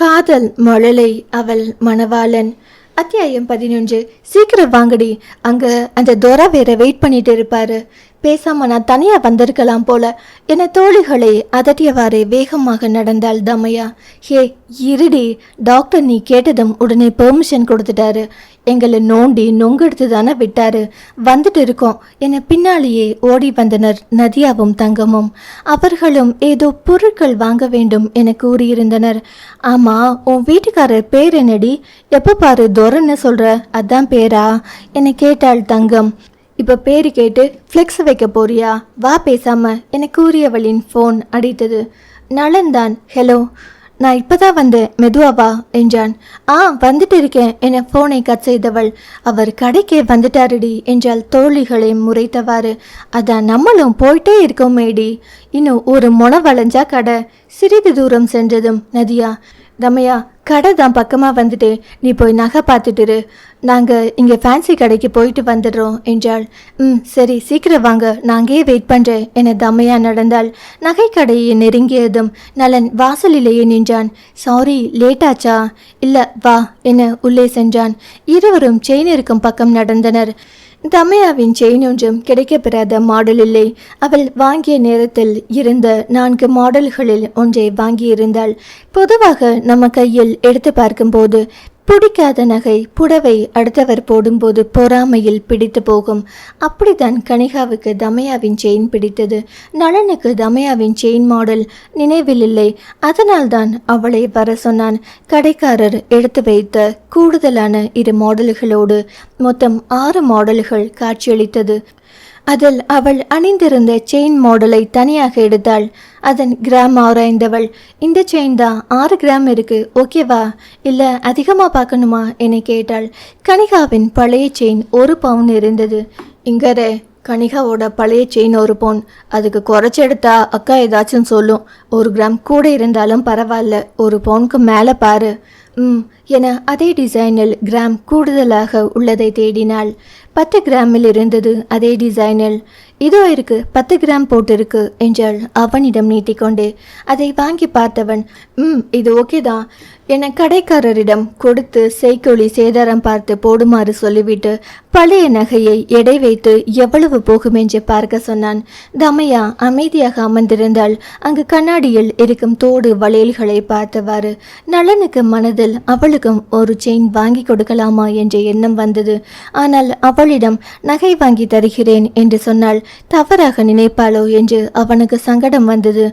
காதல் மழலை அவள் மணவாளன். அத்தியாயம் பதினொன்று. சீக்கிரம் வாங்கடி. அங்கே அந்த தோரா வேற வெயிட் பண்ணிட்டு இருப்பாரு. பேசாம நான் தனியா வந்திருக்கலாம் போல. என தோழிகளை அதட்டியவாறே வேகமாக நடந்தாள் தமையா. ஹே இருடி டாக்டர் நீ கேட்டதும் உடனே பெர்மிஷன் கொடுத்துட்டாரு. எங்களை நோண்டி நொங்கெடுத்து தானே விட்டாரு. வந்துட்டு இருக்கோம் என பின்னாலேயே ஓடி வந்தனர் நதியாவும் தங்கமும். அவர்களும் ஏதோ பொருட்கள் வாங்க வேண்டும் என கூறியிருந்தனர். ஆமா உன் வீட்டுக்காரர் பேர் என்னடி? எப்ப பாரு துரன்னு சொல்ற. அதான் பேரா? என கேட்டாள் தங்கம். இப்போ பேரு கேட்டு ஃப்ளெக்ஸ் வைக்க போறியா? வா பேசாம எனக்கு கூறியவளின் ஃபோன் அடித்தது. நலன்தான் ஹலோ நான் இப்பதான் வந்தேன் மெதுவாவா என்றான். ஆ வந்துட்டு இருக்கேன் என ஃபோனை கட் செய்தவள். அவர் கடைக்கே வந்துட்டாருடி என்றால் தோழிகளை முறைத்தவாறு. அதான் நம்மளும் போயிட்டே இருக்கோமேடி இன்னும் ஒரு முனை வளைஞ்சா கடை. சிறிது தூரம் சென்றதும் நதியா ரமையா கடை தான் பக்கமாக வந்துட்டு. நீ போய் நகை பார்த்துட்டுரு நாங்கள் இங்கே ஃபேன்சி கடைக்கு போயிட்டு வந்துடுறோம் என்றாள். ம் சரி சீக்கிரம் வாங்க. நான் அங்கேயே வெயிட் பண்ணுறேன் என தம்மையாக நடந்தாள். நகை கடையை நெருங்கியதும் நலன் வாசலிலேயே நின்றான். சாரி லேட்டாச்சா இல்லை வா என உள்ளே சென்றான். இருவரும் செயின் இருக்கும் பக்கம் நடந்தனர். தமையாவின் செயின் ஒன்றும் கிடைக்கப்பெறாத மாடல் இல்லை. அவள் வாங்கிய நேரத்தில் இருந்த நான்கு மாடல்களில் ஒன்றை வாங்கியிருந்தாள். பொதுவாக நம்ம கையில் எடுத்து பார்க்கும்போது பிடிக்காத நகை புடவை அடுத்தவர் போடும்போது பொறாமையில் பிடித்து போகும். அப்படித்தான் கனிகாவுக்கு தமையாவின் செயின் பிடித்தது. நலனுக்கு தமையாவின் செயின் மாடல் நினைவில் இல்லை. அதனால்தான் அவளை வர சொன்னான். கடைக்காரர் எடுத்து வைத்த கூடுதலான இரு மாடல்களோடு மொத்தம் ஆறு மாடல்கள் காட்சியளித்தது. அதில் அவள் அணிந்திருந்த செயின் மாடலை தனியாக எடுத்தாள். அதன் கிராம் ஆராய்ந்தவள் இந்த செயின் தான் ஆறு கிராம் இருக்கு ஓகேவா இல்லை அதிகமாக பார்க்கணுமா? என கேட்டாள். கனிகாவின் பழைய செயின் ஒரு பவுன் இருந்தது. இங்கரே கனிகாவோட பழைய செயின் ஒரு பவுன் அதுக்கு குறைச்சி எடுத்தா அக்கா ஏதாச்சும் சொல்லும். ஒரு கிராம் கூட இருந்தாலும் பரவாயில்ல. ஒரு பவுனுக்கு மேலே பாரு. ம் என அதே டிசைனில் கிராம் கூடுதலாக உள்ளதை தேடினாள். பத்து கிராமில் இருந்தது அதே டிசைனில் இதோ இருக்கு பத்து கிராம் போட்டிருக்கு என்றாள் அவனிடம் நீட்டிக்கொண்டு. அதை வாங்கி பார்த்தவன் ம் இது ஓகே தான். என கடைக்காரரிடம் கொடுத்து செய்கொழி சேதாரம் பார்த்து போடுமாறு சொல்லிவிட்டு பழைய நகையை எடை வைத்து எவ்வளவு போகும் என்று பார்க்க சொன்னான். தமையா அமைதியாக அமர்ந்திருந்தால் அங்கு கண்ணாடியில் இருக்கும் தோடு வளையல்களை பார்த்தவாறு நலனுக்கு மனதில் அவளுக்கும் ஒரு செயின் வாங்கி கொடுக்கலாமா என்ற எண்ணம் வந்தது. ஆனால் அவளிடம் நகை வாங்கி தருகிறேன் என்று சொன்னால் தவறாக நினைப்பாளோ என்று அவனுக்கு சங்கடம் வந்தது.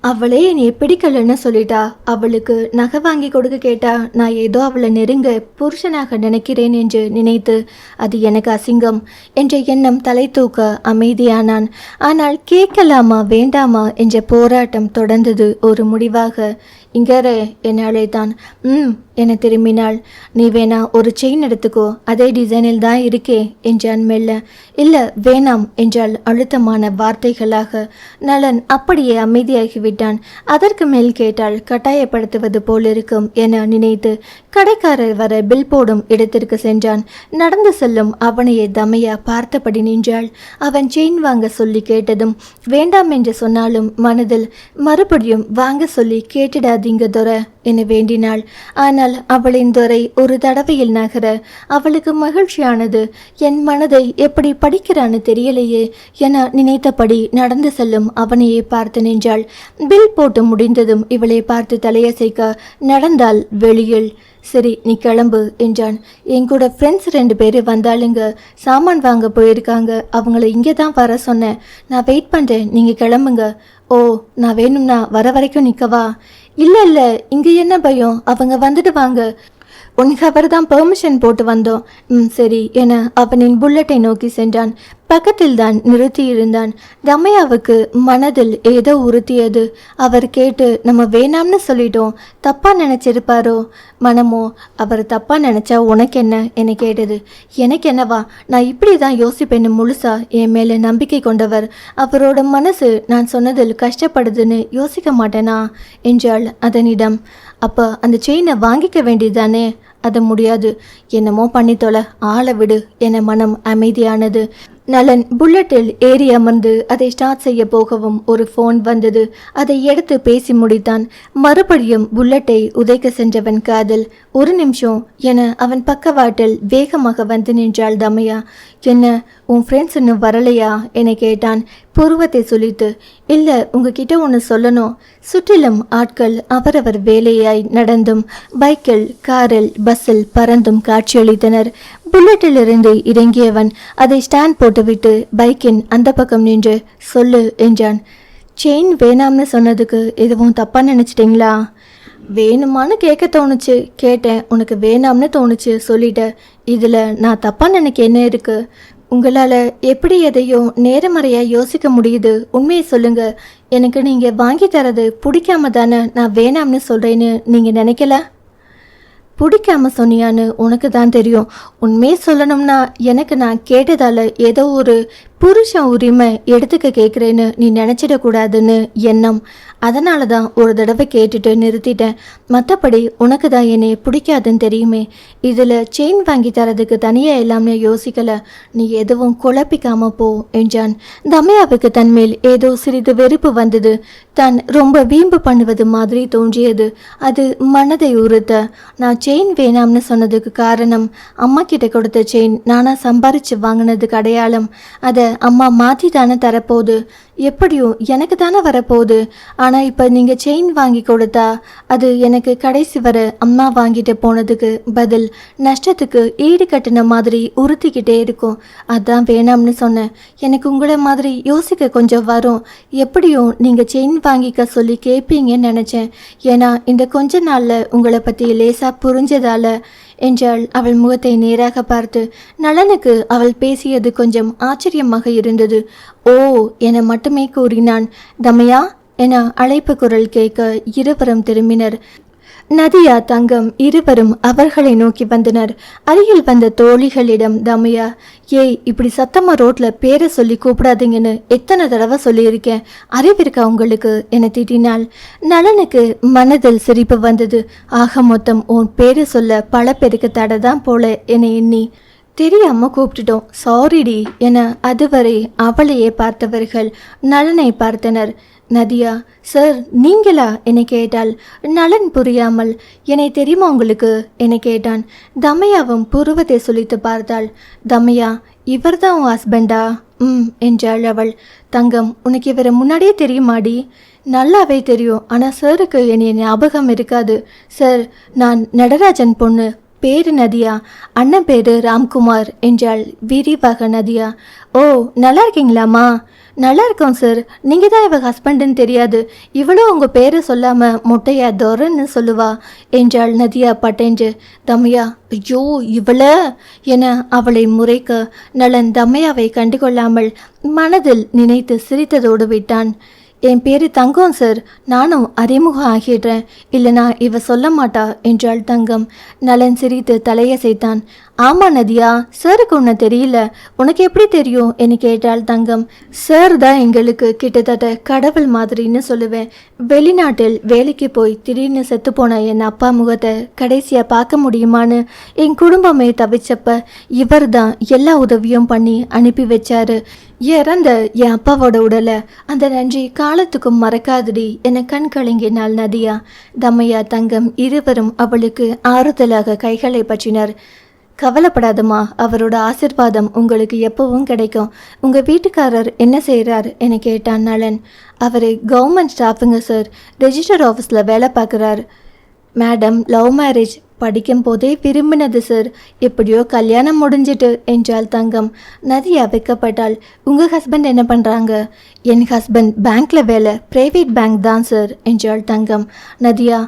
அவளே என்னை பிடிக்கலன்னு சொல்லிட்டா. அவளுக்கு நகை வாங்கி கொடுக்க கேட்டா நான் ஏதோ அவளை நெருங்க புருஷனாக நினைக்கிறேன் என்று நினைத்து அது எனக்கு அசிங்கம் என்ற எண்ணம் தலை தூக்க அமைதியானான். ஆனால் கேட்கலாமா வேண்டாமா என்ற போராட்டம் தொடர்ந்தது ஒரு முடிவாக. இங்கரே என்னாலே அழைத்தான். ம் என திரும்பினாள். நீ வேணா ஒரு செயின் எடுத்துக்கோ. அதே டிசைனில் தான் இருக்கே என்றான் மெல்ல. இல்லை வேணாம் என்றால் அழுத்தமான வார்த்தைகளாக. நலன் அப்படியே அமைதியாகிவிட்டான். அதற்கு மேல் கேட்டால் கட்டாயப்படுத்துவது போலிருக்கும் என நினைத்து. கடைக்காரர் வர பில் போடும் இடத்திற்கு சென்றான். நடந்து செல்லும் அவனையே தமையா பார்த்தபடி நின்றாள். அவன் செயின் வாங்க சொல்லி கேட்டதும் வேண்டாம் என்று சொன்னாலும் மனதில் மறுபடியும் வாங்க சொல்லி கேட்டிடாதீங்க துரை என வேண்டினாள். ஆனால் அவளின் துரை ஒரு தடவையில் நகர அவளுக்கு மகிழ்ச்சியானது என் மனதை எப்படி படிக்கிறான்னு தெரியலையே என நினைத்தபடி நடந்து செல்லும் அவனையே பார்த்து நின்றாள். பில் போட்டு முடிந்ததும் இவளை பார்த்து தலையசைக்க நடந்தாள் வெளியில். சரி நீ கிளம்பு என்றான். என் கூட ஃப்ரெண்ட்ஸ் ரெண்டு பேர் வந்தாளுங்க சாமான் வாங்க போயிருக்காங்க அவங்கள இங்கே தான் வர சொன்னேன். நான் வெயிட் பண்ணுறேன் நீங்கள் கிளம்புங்க. ஓ நான் வேணும்னா வர வரைக்கும் நிற்கவா இல்லை இல்லை இங்கே என்ன பயம்? அவங்க வந்துடுவாங்க உனக்கு அவர் தான் பெர்மிஷன் போட்டு வந்தோம். ம் சரி என அவனின் புல்லட்டை நோக்கி சென்றான். பக்கத்தில் தான் நிறுத்தியிருந்தான். ரம்யாவுக்கு மனதில் ஏதோ உறுத்தியது. அவர் கேட்டு நம்ம வேணாம்னு சொல்லிட்டோம். தப்பா நினைச்சிருப்பாரோ? மனமோ அவர் தப்பா நினைச்சா உனக்கு என்ன என கேட்டது. எனக்கு என்னவா நான் இப்படி தான் யோசிப்பேன்னு முழுசா என் மேல நம்பிக்கை கொண்டவர். அவரோட மனசு நான் சொன்னதில் கஷ்டப்படுதுன்னு யோசிக்க மாட்டேனா? என்றாள் அதனிடம். அப்போ அந்த செயினை வாங்கிக்க வேண்டியதானே அது முடியாது. என்னமோ பண்ணி தொலை. ஆளை விடு என மனம் அமைதியானது. நலன் புல்லட்டில் ஏறி அமர்ந்து அதை ஸ்டார்ட் செய்ய போகவும் ஒரு ஃபோன் வந்தது. அதை எடுத்து பேசி முடித்தான். மறுபடியும் புல்லட்டை உதைக்க சென்றவன் காதல். ஒரு நிமிஷம் என அவன் பக்கவாட்டில் வேகமாக வந்து நின்றாள் தமையா என்ன உன் ஃப்ரெண்ட்ஸ் இன்னும் வரலையா? என கேட்டான். புருவத்தை சுளித்து இல்லை உங்ககிட்ட ஒன்று சொல்லணும். சுற்றிலும் ஆட்கள் அவரவர் வேலையாய் நடந்தும் பைக்கில் காரில் பஸ்ஸில் பறந்தும் காட்சியளித்தனர். புல்லட்டிலிருந்து இறங்கியவன் அதை ஸ்டாண்ட் போட்டுவிட்டு பைக்கின் அந்த பக்கம் நின்று சொல்லு என்றான். செயின் வேணாம்னு சொன்னதுக்கு எதுவும் தப்பாக நினச்சிட்டிங்களா? வேணுமான்னு கேட்க தோணுச்சு. கேட்டேன். உனக்கு வேணாம்னு தோணுச்சு. சொல்லிட்டேன். இதில் நான் தப்பாக நினைக்க என்ன இருக்குது உங்களால் எப்படி எதையும் நேரமறையாக யோசிக்க முடியுது? உண்மையை சொல்லுங்கள் எனக்கு நீங்கள் வாங்கி தரது பிடிக்காம தானே நான் வேணாம்னு சொல்கிறேன்னு நீங்கள் நினைக்கல? பிடிக்காம சொன்னியான்னு உனக்கு தான் தெரியும். உண்மையை சொல்லணும்னா எனக்கு நான் கேட்டதால் ஏதோ ஒரு புருஷன் உரிமை எடுத்துக்க கேட்குறேன்னு நீ நினச்சிடக்கூடாதுன்னு எண்ணம். அதனால தான் ஒரு தடவை கேட்டுட்டு நிறுத்திட்டேன். மற்றபடி உனக்கு தான் என்னை பிடிக்காதுன்னு தெரியுமே. இதில் செயின் வாங்கி தரதுக்கு தனியாக எல்லாமே யோசிக்கலை. நீ எதுவும் குழப்பிக்காம போ என்றான். தமையாவுக்கு தன்மேல் ஏதோ சிறிது வெறுப்பு வந்தது. தான் ரொம்ப வீம்பு பண்ணுவது மாதிரி தோன்றியது. அது மனதை உறுத்த. நான் செயின் வேணாம்னு சொன்னதுக்கு காரணம் அம்மா கிட்ட கொடுத்த செயின் நானாக சம்பாரிச்சு வாங்கினதுக்கு அடையாளம் அதை அம்மா மாற்றி தானே தரப்போகுது. எப்படியும் எனக்கு தானே வரப்போகுது. ஆனால் இப்போ நீங்கள் செயின் வாங்கி கொடுத்தா அது எனக்கு கடைசி வர அம்மா வாங்கிட்டு போனதுக்கு பதில் நஷ்டத்துக்கு ஈடு கட்டின மாதிரி உறுத்திக்கிட்டே இருக்கும். அதான் வேணாம்னு சொன்னேன். எனக்கு உங்களை மாதிரி யோசிக்க கொஞ்சம் வரும். எப்படியும் நீங்கள் செயின் வாங்கிக்க சொல்லி கேட்பீங்கன்னு நினச்சேன். ஏன்னா இந்த கொஞ்ச நாளில் உங்களை பற்றி லேசாக புரிஞ்சதால் என்றாள். அவள் முகத்தை நேராக பார்த்து நலனுக்கு அவள் பேசியது கொஞ்சம் ஆச்சரியமாக இருந்தது. ஓ என மட்டுமே கூறினான். தமையா என அழைப்பு குரல் கேட்க இருவரும் திரும்பினர். நதியா தங்கம் இருவரும் அவர்களை நோக்கி வந்தனர். அருகில் வந்த தோழிகளிடம் தமையா ஏய் இப்படி சத்தமா ரோட்ல பேரை சொல்லி கூப்பிடாதீங்கன்னு எத்தனை தடவை சொல்லியிருக்கேன். அறிவிருக்கா உங்களுக்கு? என திட்டினாள். நலனுக்கு மனதில் சிரிப்பு வந்தது. ஆக மொத்தம் உன் பேரை சொல்ல பல பேருக்கு தடை தான் போல என எண்ணி. தெரியாம கூப்பிட்டுட்டோம். சாரிடி என அதுவரை அவளையே பார்த்தவர்கள் நலனை பார்த்தனர். நதியா சார் நீங்களா? என்னை கேட்டாள். நலன் புரியாமல் என்னை தெரியுமா உங்களுக்கு? என கேட்டான். தமையாவும் புருவத்தை சொல்லித்து பார்த்தாள். தமையா இவர்தான் உன் ஹஸ்பண்டா ம் என்றாள் அவள். தங்கம் உனக்கு இவரை முன்னாடியே தெரியுமாடி? நல்லாவே தெரியும். ஆனால் சாருக்கு என்னைய ஞாபகம் இருக்காது. சார் நான் நடராஜன் பொண்ணு. பேரு நதியா. அண்ணன் பேரு ராம்குமார் என்றாள் விரிவாக நதியா. ஓ நல்லா இருக்கீங்களாம்மா நல்லா இருக்கோம் சார் நீங்கள் தான் இவ ஹஸ்பண்டுன்னு தெரியாது. இவளும் உங்கள் பேரை சொல்லாமல் மொட்டையா தொரன்னு சொல்லுவா. என்றாள் நதியா பட்டென்று. தமையா ஐயோ இவள? என அவளை முறைக்க நலன் தமையாவை கண்டுகொள்ளாமல் மனதில் நினைத்து சிரித்ததோடு விட்டான். என் பேர் தங்கம் சார் நானும் அறிமுகம் ஆகிடுறேன். இல்லைனா இவ சொல்ல மாட்டா என்றாள் தங்கம். நலன் சிரித்து தலையசைத்தான். ஆமாம் நதியா. சாருக்கு உன்னை தெரியல. உனக்கு எப்படி தெரியும்? என்று கேட்டாள் தங்கம். சார் தான் எங்களுக்கு கிட்டத்தட்ட கடவுள் மாதிரின்னு சொல்லுவேன். வெளிநாட்டில் வேலைக்கு போய் திடீர்னு செத்து போன என் அப்பா முகத்தை கடைசியாக பார்க்க முடியுமான்னு என் குடும்பமே தவிச்சப்ப இவர் தான் எல்லா உதவியும் பண்ணி அனுப்பி வச்சாரு. இறந்த என் அப்பாவோட உடலை அந்த நன்றி காலத்துக்கும் மறக்காதடி என கண் கலங்கினாள் நதியா. தம்மையா தங்கம் இருவரும் அவளுக்கு ஆறுதலாக கைகளை பற்றினர். கவலைப்படாதம்மா அவரோட ஆசிர்வாதம் உங்களுக்கு எப்பவும் கிடைக்கும். உங்கள் வீட்டுக்காரர் என்ன செய்கிறார் என கேட்டான் நலன் அவர் கவர்மெண்ட் ஸ்டாஃபுங்க சார் ரெஜிஸ்டர் ஆஃபீஸில் வேலை பார்க்குறார். மேடம் லவ் மேரேஜ் படிக்கும் போதே விரும்பினது சார் எப்படியோ கல்யாணம் முடிஞ்சிட்டு என்றாள் தங்கம். நதியா வைக்கப்பட்டாள். உங்கள் ஹஸ்பண்ட் என்ன பண்ணுறாங்க என் ஹஸ்பண்ட் பேங்க்கில் வேலை ப்ரைவேட் பேங்க் தான் சார் என்றாள் தங்கம். நதியா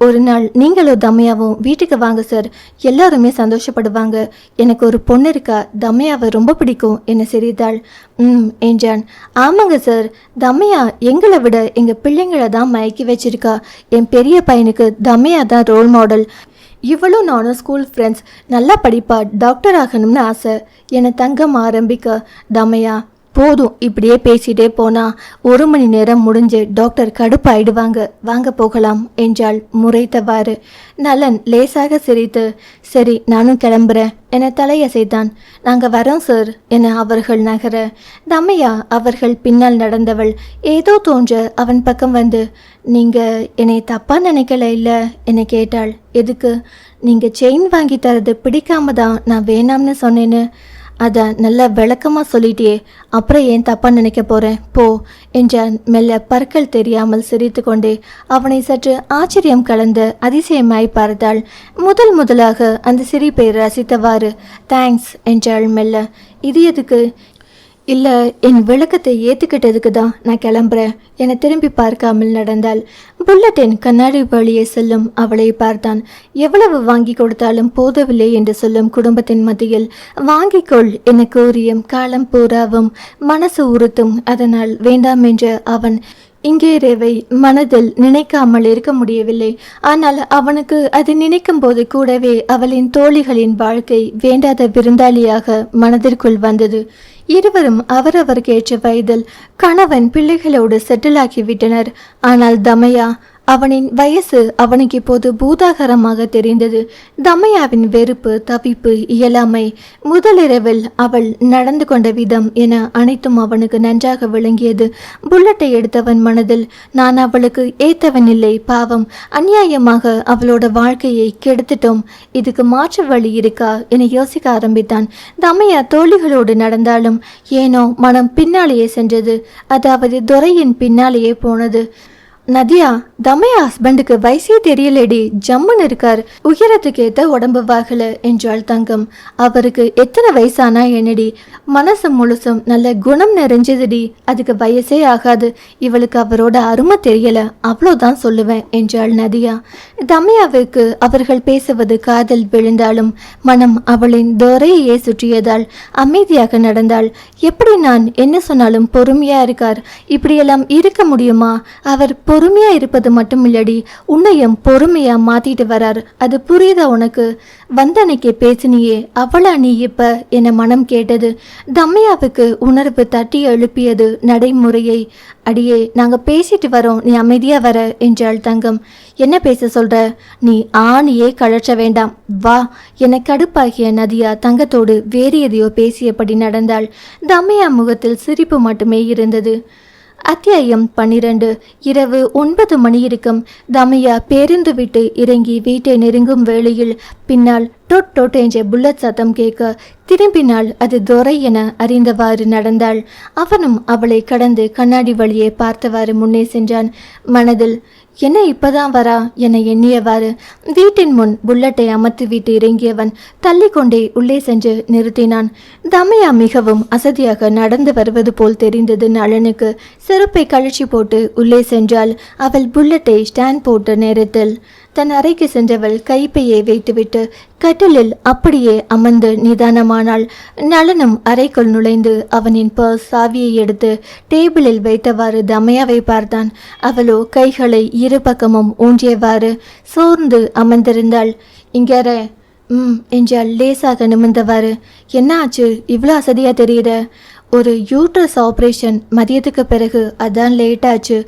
ஒரு நாள் நீங்களும் தம்மையாவும் வீட்டுக்கு வாங்க சார் எல்லாருமே சந்தோஷப்படுவாங்க. எனக்கு ஒரு பொண்ணு இருக்கா. தமையாவை ரொம்ப பிடிக்கும். என்ன சிரித்தாள். ம் என்றான். ஆமாங்க சார் தம்மையா எங்களை விட எங்கள் பிள்ளைங்களை தான் மயக்கி வச்சிருக்கா. என் பெரிய பையனுக்கு தம்மையா தான் ரோல் மாடல் இவளும் நானும் ஸ்கூல் ஃப்ரெண்ட்ஸ் நல்லா படிப்பா. டாக்டர் ஆகணும்னு ஆசை. என தங்கம் ஆரம்பிக்க. தமையா போதும். இப்படியே பேசிட்டே போனா ஒரு மணி நேரம் முடிஞ்சு டாக்டர் கடுப்பாயிடுவாங்க. வாங்க போகலாம் என்றாள் முறைத்தவாறு. நலன் லேசாக சிரித்து சரி நானும் கிளம்புறேன். என தலையசைத்தான். நாங்க வரோம் சார் என அவர்கள் நகர. தம்மையா? அவர்கள் பின்னால் நடந்தவள். ஏதோ தோன்ற அவன் பக்கம் வந்து. நீங்க என்னை தப்பா நினைக்கல இல்ல? என கேட்டாள். எதுக்கு? நீங்க செயின் வாங்கி தரது பிடிக்காம தான் நான் வேணாம்னு சொன்னேன்னு. அதை நல்லா விளக்கமாக சொல்லிட்டியே. அப்புறம் ஏன் தப்பாக நினைக்க போகிறேன் போ என்றான் மெல்ல பற்கள் தெரியாமல் சிரித்து கொண்டே அவனை சற்று ஆச்சரியம் கலந்த அதிசயமாய் பார்த்தாள். முதல் முதலாக அந்த சிரிப்பை ரசித்தவாறு தேங்க்ஸ் என்றாள் மெல்ல. இது எதுக்கு? இல்லை என் விளக்கத்தை ஏற்றுக்கிட்டதுக்கு தான் நான் கிளம்புறேன். என திரும்பி பார்க்காமல் நடந்தாள். புல்லட்டின் கண்ணாடி வழியே செல்லும் அவளை பார்த்தான். எவ்வளவு வாங்கி கொடுத்தாலும் போதவில்லை என்று சொல்லும் குடும்பத்தின் மத்தியில் வாங்கிக்கொள் என கூறியும் காலம் பூராவும் மனசு உறுத்தும் அதனால் வேண்டாம் என்று அவன் இங்கே ரேவை மனதில் நினைக்காமல் இருக்க முடியவில்லை. ஆனால் அவனுக்கு அது நினைக்கும் போது கூடவே அவளின் தோழிகளின் வாழ்க்கை வேண்டாத விருந்தாளியாக மனதிற்குள் வந்தது. இருவரும் அவரவருக்கு ஏற்ற வயதில் கணவன் பிள்ளைகளோடு செட்டில் ஆகிவிட்டனர். ஆனால் தமையா அவனின் வயசு அவனுக்கு இப்போது பூதாகரமாக தெரிந்தது. தமையாவின் வெறுப்பு தவிப்பு இயலாமை முதலிரவில் அவள் நடந்து கொண்ட விதம் என அனைத்தும் அவனுக்கு நன்றாக விளங்கியது. புல்லட்டை எடுத்தவன் மனதில் நான் அவளுக்கு ஏத்தவன் இல்லை பாவம். அநியாயமாக அவளோட வாழ்க்கையை கெடுத்துட்டோம். இதுக்கு மாற்று வழி இருக்கா? என யோசிக்க ஆரம்பித்தான். தமையா தோழிகளோடு நடந்தாலும் ஏனோ மனம் பின்னாலேயே சென்றது. அதாவது துரையின் பின்னாலேயே போனது. நதியா தமையா ஹஸ்பண்டுக்கு வயசே தெரியலடி. ஜம்முன்னு இருக்கார். உயரத்துக்கு ஏத்த உடம்பு வாகல என்றாள் தங்கம். அவருக்கு எத்தனை வயசானா என்னடி? மனசு முழுசும் நல்ல குணம் நிறைஞ்சதுடி. அதுக்கு வயசே ஆகாது. இவளுக்கு அவரோட அருமை தெரியல. அவ்வளோதான் சொல்லுவேன் என்றாள் நதியா. தமையாவுக்கு அவர்கள் பேசுவது காதல் விழுந்தாலும் மனம் அவளின் துரையே சுற்றியதால் அமைதியாக நடந்தாள். எப்படி நான் என்ன சொன்னாலும் பொறுமையா இருக்கார்? இப்படியெல்லாம் இருக்க முடியுமா? அவர் பொறுமையா இருப்பது மட்டும் இல்லடி உன்னையும் பொறுமையா மாத்திட்டு வரார். அது புரியுதா உனக்கு? வந்தனைக்கு பேசினியே. அவளா நீ இப்ப? என மனம் கேட்டது. தம்மையாவுக்கு உணர்வு தட்டி எழுப்பியது நடைமுறையை. அடியே நாங்க பேசிட்டு வரோம். நீ அமைதியா வர என்றாள் தங்கம். என்ன பேச சொல்ற? நீ ஆணியே கழற்ற வேண்டாம். வா. என கடுப்பாகிய நதியா தங்கத்தோடு வேறு எதையோ பேசியபடி நடந்தாள். தம்மையா முகத்தில் சிரிப்பு மட்டுமே இருந்தது. அத்தியாயம் பன்னிரண்டு. இரவு ஒன்பது மணி இருக்கும் தமையா பேருந்து விட்டு இறங்கி வீட்டை நெருங்கும் வேளையில் பின்னால் டொட் டொட் என்ற புல்லட் சத்தம் கேட்க திரும்பினால் அது துரை என அறிந்தவாறு நடந்தாள். அவனும் அவளை கடந்து கண்ணாடி வழியே பார்த்தவாறு முன்னே சென்றான். மனதில் என்ன இப்பதான் வரா? என எண்ணியவாறு வீட்டின் முன் புல்லட்டை அமர்த்தி விட்டு இறங்கியவன் தள்ளிக்கொண்டே உள்ளே சென்று நிறுத்தினான். தமையா மிகவும் அசதியாக நடந்து வருவது போல் தெரிந்தது நளனுக்கு. செருப்பை கழற்றி போட்டு உள்ளே சென்றால் அவள் புல்லட்டை ஸ்டாண்ட் போட்ட நேரத்தில் தன் அறைக்கு சென்றவள் கைப்பையை வைத்துவிட்டு கட்டிலில் அப்படியே அமர்ந்து நிதானமானாள் நளனும் அறைக்குள் நுழைந்து அவனின் பர்ஸ் சாவியை எடுத்து டேபிளில் வைத்தவாறு தமையாவை பார்த்தான். அவளோ கைகளை இரு பக்கமும் ஊன்றியவாறு சோர்ந்து அமர்ந்திருந்தாள். இங்கார ம் என்றால் லேசாக நிமிர்ந்தவாறு. என்ன ஆச்சு? இவ்வளோ அசதியாக தெரியுற ஒரு யூட்ரஸ் ஆப்ரேஷன் மதியத்துக்கு பிறகு. அதான் லேட் ஆச்சு.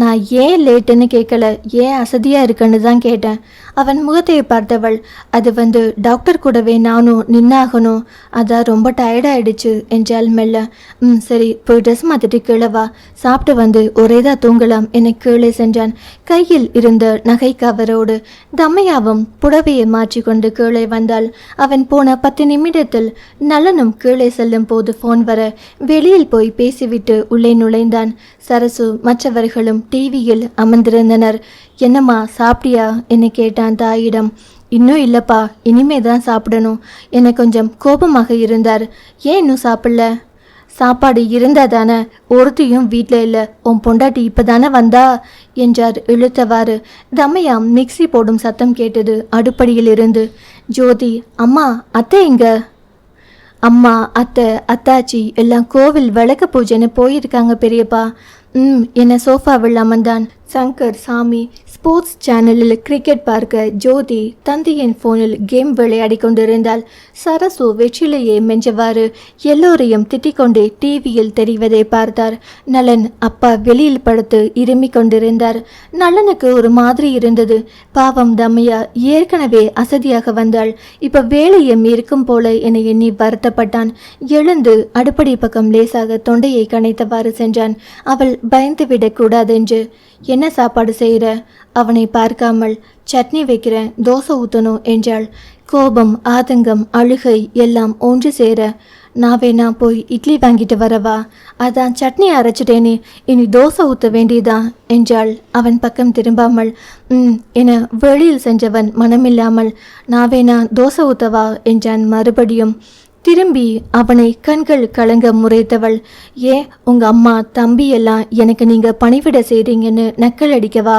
நான் ஏன் லேட்டுன்னு கேட்கல ஏன் அசதியாக இருக்குன்னு தான் கேட்டேன். அவன் முகத்தை பார்த்தவள் அது வந்து டாக்டர் கூடவே நானும் நின்னாகணும். அதான் ரொம்ப டயர்டாயிடுச்சு என்றால் மெல்ல. ம் சரி போய் ட்ரெஸ் மாற்றிட்டு கீழே வா. சாப்பிட்டு வந்து ஒரேதா தூங்கலாம் என கீழே சென்றான். கையில் இருந்த நகை கவரோடு தம்மையாவும் புடவையை மாற்றிக்கொண்டு கீழே வந்தாள். அவன் போன பத்து நிமிடத்தில் நலனும் கீழே செல்லும் போது ஃபோன் வர வெளியில் போய் பேசிவிட்டு உள்ளே நுழைந்தான். சரசு மற்றவர்களும் டிவியில் அமர்ந்திருந்தனர். என்னம்மா சாப்பிட்டியா? என்னை கேட்டான் தாயிடம். இன்னும் இல்லைப்பா இனிமே தான் சாப்பிடணும். என கொஞ்சம் கோபமாக இருந்தார். ஏன் இன்னும் சாப்பிடல? சாப்பாடு இருந்தா தானே ஒருத்தியும் வீட்டில் இல்லை. உன் பொண்டாட்டி இப்போ தானே வந்தா? என்றார் இழுத்தவாறு. தமையாம் மிக்ஸி போடும் சத்தம் கேட்டது அடுப்படியில் இருந்து. ஜோதி அம்மா அத்தை எங்க? அம்மா அத்தை அத்தாச்சி எல்லாம் கோவில் விளக்கு பூஜைன்னு போயிருக்காங்க பெரியப்பா. ம் என்ன சோஃபாவில் அமர்ந்தான். சங்கர் சாமி ஸ்போர்ட்ஸ் சேனலில் கிரிக்கெட் பார்க்க ஜோதி தந்தையின் ஃபோனில் கேம் விளையாடி கொண்டிருந்தால் சரசு வெற்றிலையை மெஞ்சவாறு எல்லோரையும் திட்டிக்கொண்டே டிவியில் தெரிவதை பார்த்தார். நலன் அப்பா வெளியில் படுத்து இருமிக் கொண்டிருந்தார். நலனுக்கு ஒரு மாதிரி இருந்தது. பாவம் தம்மையா ஏற்கனவே அசதியாக வந்தாள். இப்ப வேலையும் இருக்கும் போல என எண்ணி வருத்தப்பட்டான். எழுந்து அடுப்படை பக்கம் லேசாக தொண்டையை கனைத்தவாறு சென்றான். அவள் பயந்து விடக்கூடாதென்று என்ன சாப்பாடு செய்கிற அவனை பார்க்காமல் சட்னி வைக்கிறேன் தோசை ஊற்றணும் என்றாள். கோபம் ஆதங்கம் அழுகை எல்லாம் ஒன்று சேர நான் வேணா போய் இட்லி வாங்கிட்டு வரவா? அதான் சட்னி அரைச்சிட்டேனே இனி தோசை ஊற்ற வேண்டியதா? என்றாள். அவன் பக்கம் திரும்பாமல் ம் என வெளியில் சென்றவன் மனமில்லாமல் நான் வேணா தோசை ஊற்றவா என்றான். மறுபடியும் திரும்பி அவனை கண்கள் கலங்க முறைத்தவள் ஏன் உங்க அம்மா தம்பி எல்லாம் எனக்கு நீங்க பணிவிட செய்றீங்கன்னு நக்கல் அடிக்கவா?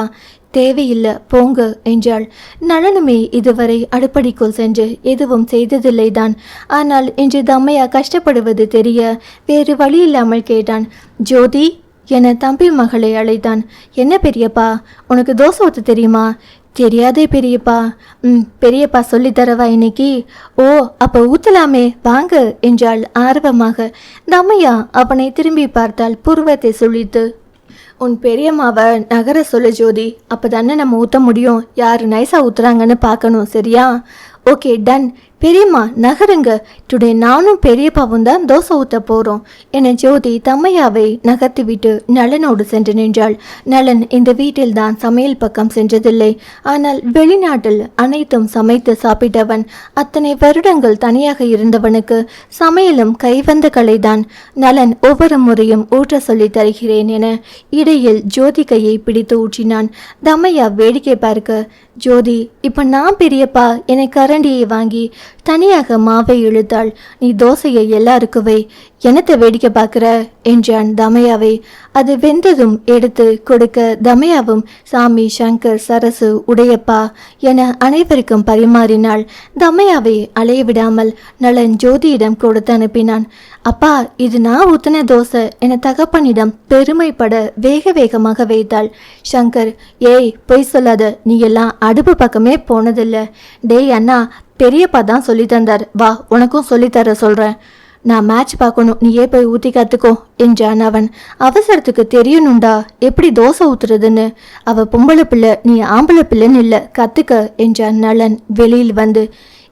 தேவையில்லை போங்க என்றாள். நளனுமே இதுவரை அடுப்படிக்குள் சென்று எதுவும் செய்ததில்லைதான். ஆனால் இன்று தம்மையா கஷ்டப்படுவது தெரிய வேறு வழி இல்லாமல் கேட்டான். ஜோதி என தம்பி மகளை அழைத்தான். என்ன பெரியப்பா உனக்கு தோசை ஊற்ற தெரியுமா? தெரியாதே பெரியப்பா. ம் பெரியப்பா சொல்லித் தரவா இன்னைக்கு? ஓ அப்போ ஊத்தலாமே வாங்க என்றாள் ஆர்வமாக. தம்மையா அவனை திரும்பி பார்த்தால் புருவத்தை சுழித்து உன் பெரியம்மாவை நகர சொல்லு ஜோதி. அப்போ தானே நம்ம ஊற்ற முடியும். யார் நைஸாக ஊற்றுறாங்கன்னு பார்க்கணும் சரியா? ஓகே டன் பெரியம்மா நகருங்க. டுடே நானும் பெரியப்பாவும் தான் தோசை ஊற்ற போகிறோம் என ஜோதி தம்மையாவை நகர்த்தி விட்டு நலனோடு சென்று நின்றாள். நலன் இந்த வீட்டில் தான் சமையல் பக்கம் சென்றதில்லை. ஆனால் வெளிநாட்டில் அனைத்தும் சமைத்து சாப்பிட்டவன் அத்தனை வருடங்கள் தனியாக இருந்தவனுக்கு சமையலும் கைவந்த கலைதான். நலன் ஒவ்வொரு முறையும் ஊற்ற சொல்லி தருகிறேன் என இடையில் ஜோதி கையை பிடித்து ஊற்றினான். தம்மையா வேடிக்கை பார்க்க ஜோதி இப்ப நான் பெரியப்பா என கரண்டியை வாங்கி தனியாக மாவை இழுத்தாள். நீ தோசையை எல்லாருக்கும் வை. என்னத்தை வேடிக்கை பார்க்குற? என்றான் தமையாவை. அது வெந்ததும் எடுத்து கொடுக்க தமையாவும் சாமி சங்கர் சரசு உடையப்பா என அனைவருக்கும் பரிமாறினாள். தமையாவை அலைய விடாமல் நலன் ஜோதியிடம் கொடுத்து அனுப்பினான். அப்பா இது நான் ஊத்தின தோசை என தகப்பனிடம் பெருமைப்பட வேக வேகமாக வைத்தாள். சங்கர் ஏய் பொய் சொல்லாத. நீ எல்லாம் அடுப்பு பக்கமே போனதில்ல. டேய் அண்ணா பெரியப்பா தான் சொல்லி தந்தார். வா உனக்கும் சொல்லித்தர சொல்கிறேன் நான் மேட்ச் பார்க்கணும். நீயே போய் ஊற்றி கற்றுக்கோ என்றான் அவன். அவசரத்துக்கு தெரியணும்டா எப்படி தோசை ஊத்துறதுன்னு? அவ பொம்பளை பிள்ளை நீ ஆம்பளை பிள்ளைன்னு இல்லை கற்றுக்க என்றான் நலன் வெளியில் வந்து.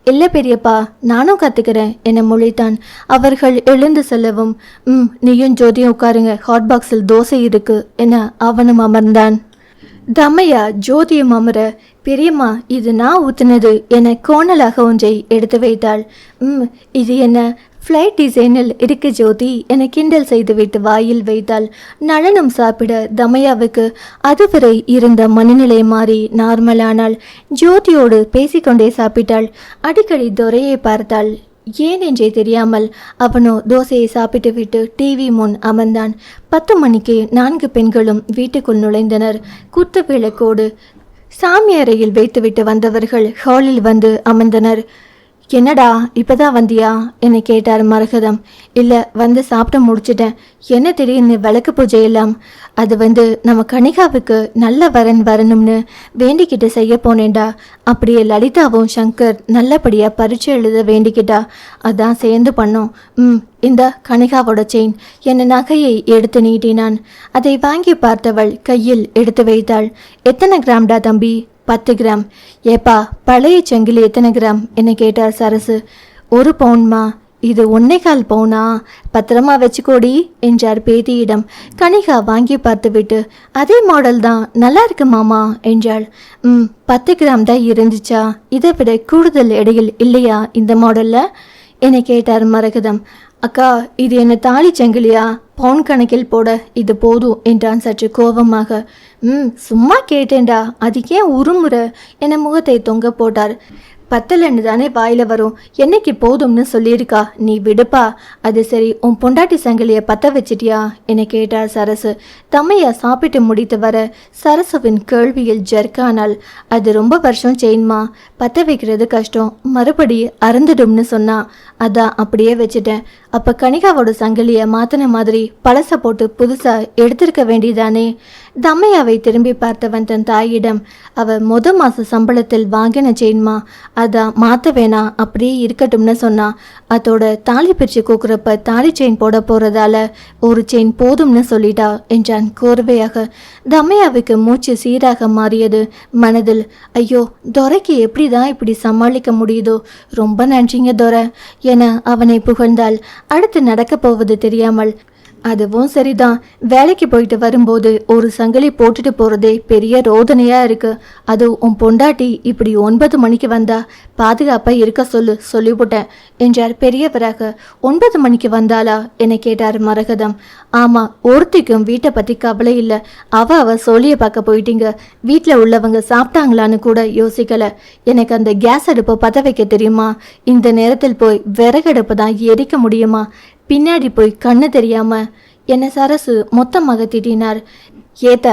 இல்லை பெரியப்பா நானும் கற்றுக்கிறேன் என முழித்தான். அவர்கள் எழுந்து செல்லவும் ம் நீயும் ஜோதியும் உட்காருங்க. ஹாட் பாக்ஸில் தோசை இருக்கு என அவனும் அமர்ந்தான். தம்மையா ஜோதியும் அமர பெரியம்மா இது நான் ஊத்துனது என கோணலாக ஒன்றை எடுத்து வைத்தாள். ம் இது என்ன? ஃப்ளைட் டிசைனில் இருக்கு ஜோதி என கிண்டல் செய்துவிட்டு வாயில் வைத்தாள். நலனம் சாப்பிட தமையாவுக்கு அதுவரை இருந்த மனநிலை மாறி நார்மலானாள். ஜோதியோடு பேசிக்கொண்டே சாப்பிட்டாள். அடிக்கடி துரையை பார்த்தாள். ஏன் என்றே தெரியாமல் அவனோ தோசையை சாப்பிட்டு விட்டு டிவி முன் அமர்ந்தான். பத்து மணிக்கு நான்கு பெண்களும் வீட்டுக்குள் நுழைந்தனர். குத்து விளக்கோடு சாமி அறையில் வைத்துவிட்டு வந்தவர்கள் ஹாலில் வந்து அமர்ந்தனர். என்னடா இப்பதான் வந்தியா? என்னை கேட்டார் மரகதம். இல்லை வந்து சாப்பிட்டு முடிச்சிட்டேன். என்ன திடீர்னு விளக்கு பூஜை எல்லாம்? அது வந்து நம்ம கணிகாவுக்கு நல்ல வரன் வரணும்னு வேண்டிக்கிட்டு செய்ய போனேன்டா. அப்படியே லலிதாவும் சங்கர் நல்லபடியாக பரீட்சை எழுத வேண்டிக்கிட்டா. அதான் சேர்ந்து பண்ணோம். ம் இந்த கணிகாவோட செயின். என் நகையை எடுத்து நீட்டினான். அதை வாங்கி பார்த்தவள் கையில் எடுத்து வைத்தாள். எத்தனை கிராம்டா தம்பி? பத்து கிராம். ஏப்பா பழைய சங்கிலி எத்தனை கிராம்? என்ன கேட்டார் சரசு. ஒரு பவுன்மா. இது ஒன்னே கால் பவுனா? பத்திரமா வச்சுக்கோடி என்றார் பேத்தியிடம். கனிகா வாங்கி பார்த்துவிட்டு அதே மாடல் தான் நல்லா இருக்கு மாமா என்றாள். ம் பத்து கிராம் தான் இருந்துச்சா? இதை விட கூடுதல் எடையில் இல்லையா இந்த மாடலில் என கேட்டார் மரகதம். அக்கா இது என்ன தாலி செங்கிலியா? பவுன் கணக்கில் போட இது போதும் என்றான் சற்று கோபமாக. ம் சும்மா கேட்டேன்டா அது ஏன் உருமுறை என முகத்தை தொங்க போட்டார். பத்தலன்னு தானே வாயில வரும் என்னைக்கு போதும்னு சொல்லியிருக்கா நீ விடுப்பா அது சரி உன் பொண்டாட்டி சங்கிலியை பத்த வச்சிட்டியா என கேட்டார் சரசு. தம்மையா சாப்பிட்டு முடித்து வர சரசுவின் கேள்வியில் ஜர்க்கானால் அது ரொம்ப வருஷம் செயின்மா பத்த வைக்கிறது கஷ்டம் மறுபடி அறந்துடும்னு சொன்னா அதான் அப்படியே வச்சுட்டேன். அப்போ கனிகாவோட சங்கிலியை மாத்தின மாதிரி பழசை போட்டு புதுசாக எடுத்திருக்க வேண்டியதானே? தம்மையாவை திரும்பி பார்த்தவன் தன் தாயிடம் அவ முத மாத சம்பளத்தில் வாங்கின செயின்மா அதான் மாற்ற வேணாம் அப்படியே இருக்கட்டும்னு சொன்னான் அதோட தாலி பிரிச்சு கூக்குறப்ப தாலி செயின் போட போகிறதால ஒரு செயின் போதும்னு சொல்லிட்டா என்றான் கோர்வையாக. தம்மையாவுக்கு மூச்சு சீராக மாறியது மனதில் ஐயோ துரைக்கு எப்படி தான் இப்படி சமாளிக்க முடியுதோ? ரொம்ப நன்றிங்க துரை. என அவனை புகழ்ந்தாள் அடுத்து நடக்கப் போவது தெரியாமல் அதுவும் சரிதான். வேலைக்கு போயிட்டு வரும்போது ஒரு சங்கிலி போட்டுட்டு போறதே பெரிய ரோதனையா இருக்கு. அது உன் பொண்டாட்டி இப்படி ஒன்பது மணிக்கு வந்தா பாதுகாப்பா இருக்க சொல்லு சொல்லிவிட்டேன் என்றார் பெரியவராக. ஒன்பது மணிக்கு வந்தாளா? என கேட்டார் மரகதம். ஆமா ஒருத்திக்கும் வீட்டை பத்தி கவலை இல்லை. அவ அவ சொல்லிய பார்க்க போயிட்டீங்க. வீட்டில் உள்ளவங்க சாப்பிட்டாங்களான்னு கூட யோசிக்கல. எனக்கு அந்த கேஸ் அடுப்பை பத வைக்க தெரியுமா? இந்த நேரத்தில் போய் விறகடுப்பு தான் எரிக்க முடியுமா? பின்னாடி போய் கண்ணு தெரியாம என்னை சரசு மொத்தமாக திட்டினார். ஏத்த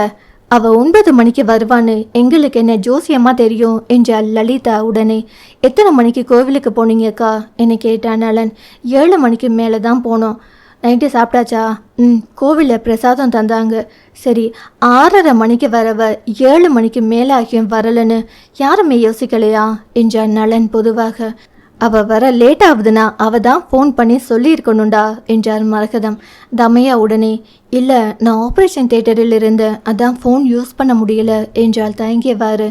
அவ ஒன்பது மணிக்கு வருவான்னு எங்களுக்கு என்ன ஜோசியமா தெரியும்? என்றாள் லலிதா உடனே. எத்தனை மணிக்கு கோவிலுக்கு போனீங்கக்கா என்னை கேட்டான் நலன் ஏழு மணிக்கு மேலே தான் போனோம். நைட்டு சாப்பிட்டாச்சா? ம் கோவிலில் பிரசாதம் தந்தாங்க. சரி ஆறரை மணிக்கு வரவ ஏழு மணிக்கு மேலாகியும் வரலன்னு யாருமே யோசிக்கலையா? என்றான் நலன் பொதுவாக. அவ வர லேட் ஆகுதுன்னா அவ தான் ஃபோன் பண்ணி சொல்லியிருக்கணும்டா என்றார் மரகதம். தமையா உடனே இல்லை நான் ஆப்ரேஷன் தேட்டரில் இருந்தேன் அதான் ஃபோன் யூஸ் பண்ண முடியல என்றால் தயங்கியவாறு.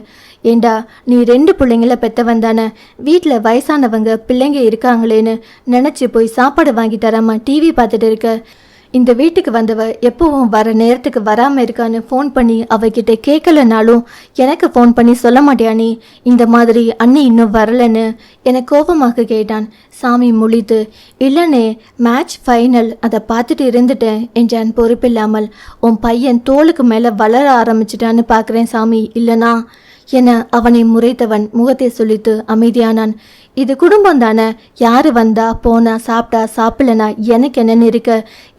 ஏண்டா நீ ரெண்டு பிள்ளைங்கள பெற்றவன் தானே வீட்டில் வயசானவங்க பிள்ளைங்க இருக்காங்களேன்னு நினச்சி போய் சாப்பாடு வாங்கி தராம டிவி பார்த்துட்டு இருக்க இந்த வீட்டுக்கு வந்தவ எப்பவும் வர நேரத்துக்கு வராமல் இருக்கான்னு ஃபோன் பண்ணி அவகிட்ட கேட்கலனாலும் எனக்கு ஃபோன் பண்ணி சொல்ல மாட்டியானே இந்த மாதிரி அண்ணி இன்னும் வரலன்னு என கோபமாக கேட்டான். சாமி முழித்து இல்லைனே மேட்ச் ஃபைனல் அதை பார்த்துட்டு இருந்துட்டேன் என்றான் பொறுப்பில்லாமல். உன் பையன் தோளுக்கு மேலே வளர ஆரம்பிச்சிட்டான்னு பார்க்குறேன் சாமி இல்லைனா? என அவனை முறைத்தவன் முகத்தை சொல்லித்து அமைதியானான். இது குடும்பம் தானே யாரு வந்தா போனா சாப்பிட்டா சாப்பிடலனா எனக்கு என்னன்னு இருக்க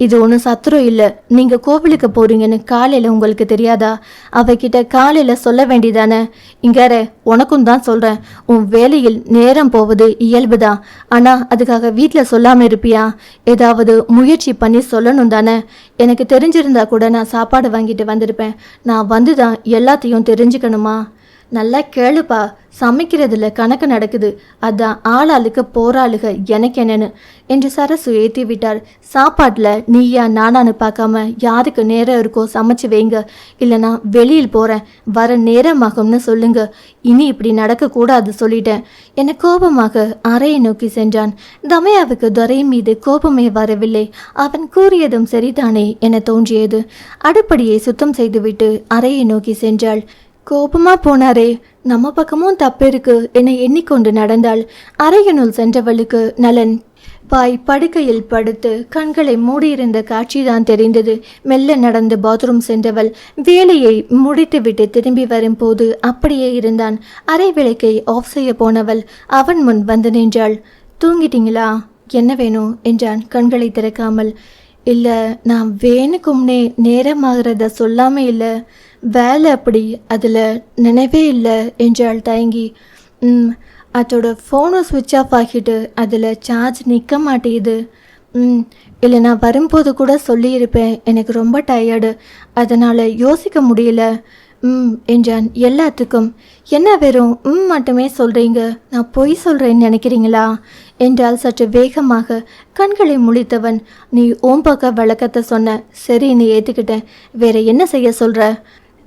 இது ஒன்றும் சத்துரம் இல்லை. நீங்க கோவிலுக்கு போறீங்கன்னு காலையில உங்களுக்கு தெரியாதா? அவகிட்ட காலையில சொல்ல வேண்டியதானே? இங்கார உனக்கும் தான் சொல்றேன். உன் வேலையில் நேரம் போவது இயல்பு தான் ஆனா அதுக்காக வீட்டில் சொல்லாம இருப்பியா? ஏதாவது முயற்சி பண்ணி சொல்லணும் தானே? எனக்கு தெரிஞ்சிருந்தா கூட நான் சாப்பாடு வாங்கிட்டு வந்திருப்பேன். நான் வந்து தான் எல்லாத்தையும் தெரிஞ்சுக்கணுமா? நல்லா கேளுப்பா. சமைக்கிறதுல கணக்கு நடக்குது. அதான் ஆளாளுக்கு போராளுக எனக்கு என்னன்னு என்று சரசு ஏற்றி விட்டார் சாப்பாட்டில் நீயா நானான்னு பார்க்காம யாருக்கு நேரம் இருக்கோ சமைச்சு வைங்க. இல்லைனா வெளியில் போகிறேன் வர நேரமாகும்னு சொல்லுங்க. இனி இப்படி நடக்கக்கூடாது சொல்லிட்டேன். என கோபமாக அறையை நோக்கி சென்றான். தமையாவுக்கு துரை மீது கோபமே வரவில்லை. அவன் கூறியதும் சரிதானே என தோன்றியது. அடுப்படியை சுத்தம் செய்துவிட்டு அறையை நோக்கி சென்றாள். கோபமா போனாரே. நம்ம பக்கமும் தப்பு இருக்கு. என எண்ணிக்கொண்டு நடந்தாள் அறையினுள் சென்றவளுக்கு நலன். பாய் படுக்கையில் படுத்து கண்களை மூடியிருந்த காட்சிதான் தெரிந்தது. மெல்ல நடந்து பாத்ரூம் சென்றவள் வேலையை முடித்துவிட்டு திரும்பி வரும்போது அப்படியே இருந்தான். அரை விளக்கை ஆஃப் செய்ய போனவள் அவன் முன் வந்து நின்றாள். தூங்கிட்டீங்களா? என்ன வேணும்? என்றான் கண்களை திறக்காமல். இல்லை நான் வேணுக்கும்னே நேரமாகிறத சொல்லாமல் இல்லை. வேலை அப்படி அதில் நினைவே இல்லை என்றாள் தயங்கி ம் அதோட ஃபோனும் சுவிட்ச் ஆஃப் ஆகிட்டு அதில் சார்ஜ் நிற்க மாட்டேங்குது. ம் இல்லை நான் வரும்போது கூட சொல்லியிருப்பேன் எனக்கு ரொம்ப டயர்டு அதனால் யோசிக்க முடியல. ம் என்றான் எல்லாத்துக்கும். என்ன வெறும் ம் மட்டுமே சொல்கிறீங்க நான் பொய் சொல்கிறேன்னு நினைக்கிறீங்களா? என்றால் சற்று வேகமாக கண்களை முழித்தவன். நீ ஓம்பக்க விளக்கத்தை சொன்ன. சரி நீ ஏற்றுக்கிட்டேன் வேற என்ன செய்ய சொல்கிற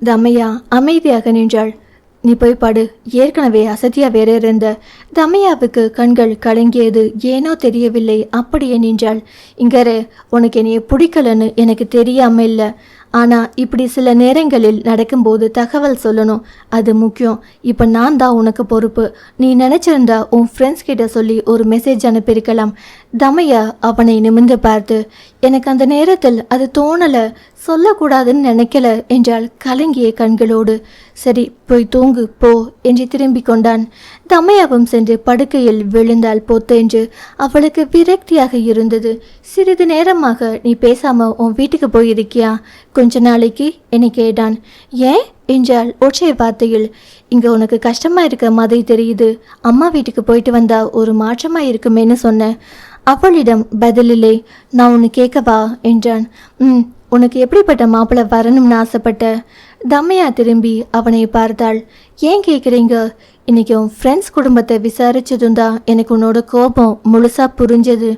தமையா அமைதியாக நின்றாள். நீ போய் பாடு. ஏற்கனவே அசதியா வேற இருந்த தமையாவுக்கு கண்கள் கலங்கியது. ஏனோ தெரியவில்லை. அப்படியே நின்றாள். இங்கரே உனக்கு என்னைய பிடிக்கலன்னு எனக்கு தெரியாம இல்லை. ஆனால் இப்படி சில நேரங்களில் நடக்கும்போது தகவல் சொல்லணும். அது முக்கியம். இப்போ நான் தான் உனக்கு பொறுப்பு. நீ நினச்சிருந்தா உன் ஃப்ரெண்ட்ஸ் கிட்ட சொல்லி ஒரு மெசேஜ் அனுப்பியிருக்கலாம். தமையா அவனை நிமிர்ந்து பார்த்து எனக்கு அந்த நேரத்தில் அது தோணலை சொல்லக்கூடாதுன்னு நினைக்கல என்றால் கலங்கிய கண்களோடு. சரி போய் தூங்கு போ என்று திரும்பிக் கொண்டான். தமையாவும் சென்று படுக்கையில் விழுந்தாள் பொத்தென்று அவளுக்கு விரக்தியாக இருந்தது. சிறிது நேரமாக நீ பேசாம உன் வீட்டுக்கு போயிருக்கியா? கொஞ்ச நாளைக்கு என்னை கேட்டான். ஏன்? என்றால் ஒற்றை வார்த்தையில். இங்க உனக்கு கஷ்டமா இருக்க மாதிரி தெரியுது. அம்மா வீட்டுக்கு போயிட்டு வந்தா ஒரு மாற்றமா இருக்குமேன்னு சொன்னேன். அவளிடம் பதிலில்லை. நான் உன்னை கேட்கவா? என்றான். ம் உனக்கு எப்படிப்பட்ட மாப்பிள்ளை வரணும்னு ஆசைப்பட்ட? தம்மையா திரும்பி அவனை பார்த்தாள். ஏன் கேட்குறீங்க இன்னைக்கு உன் ஃப்ரெண்ட்ஸ் குடும்பத்தை விசாரிச்சதும் தான் எனக்கு உன்னோட கோபம் முழுசாக புரிஞ்சது.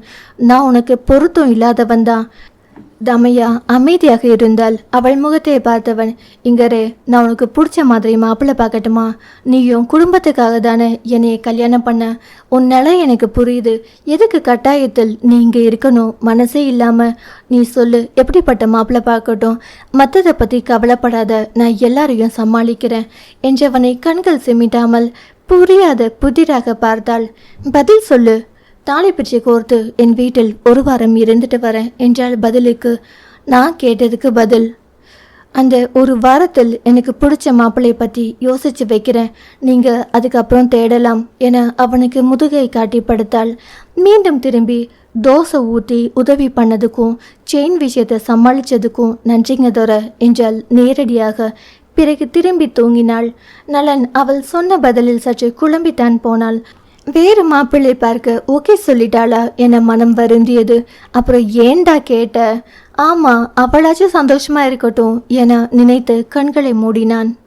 நான் உனக்கு பொருத்தம் இல்லாதவன் தான். தமையா அமைதியாக இருந்தால் அவள் முகத்தை பார்த்தவன் இங்கரே நான் உனக்கு பிடிச்ச மாதிரி மாப்பிள்ளை பார்க்கட்டுமா? நீயும் குடும்பத்துக்காக தானே என்னையை கல்யாணம் பண்ண? உன் நிலை எனக்கு புரியுது. எதுக்கு கட்டாயத்தில் நீ இங்கே இருக்கணும்? மனசே இல்லாமல் நீ சொல்லு எப்படிப்பட்ட மாப்பிள்ளை பார்க்கட்டும்? மற்றதை பற்றி கவலைப்படாத நான் எல்லாரையும் சமாளிக்கிறேன். என்றவனை கண்கள் சிமிட்டாமல் புரியாத புதிராக பார்த்தாள். பதில் சொல்லு. தாலி பிச்சை கோர்த்து என் வீட்டில் ஒரு வாரம் இருந்துட்டு வரேன் என்றால் பதிலுக்கு நான் கேட்டதுக்கு பதில். அந்த ஒரு வாரத்தில் எனக்கு பிடிச்ச மாப்பிள்ளையை பற்றி யோசிச்சு வைக்கிறேன். நீங்கள் அதுக்கப்புறம் தேடலாம் என அவனுக்கு முதுகை காட்டி படுத்தால் மீண்டும் திரும்பி தோசை ஊற்றி உதவி பண்ணதுக்கும் செயின் விஷயத்தை சமாளித்ததுக்கும் நன்றிங்க தோற என்றால் நேரடியாக பிறகு திரும்பி தூங்கினாள். நலன் அவள் சொன்ன பதிலில் சற்று குழம்பித்தான் போனாள். வேறு மாப்பிள்ளை பார்க்க ஓகே சொல்லிட்டாளா என மனம் வருந்தியது. அப்புறம் ஏண்டா கேட்ட? ஆமாம் அவளாச்சும் சந்தோஷமா இருக்கட்டும் என நினைத்து கண்களை மூடினான்.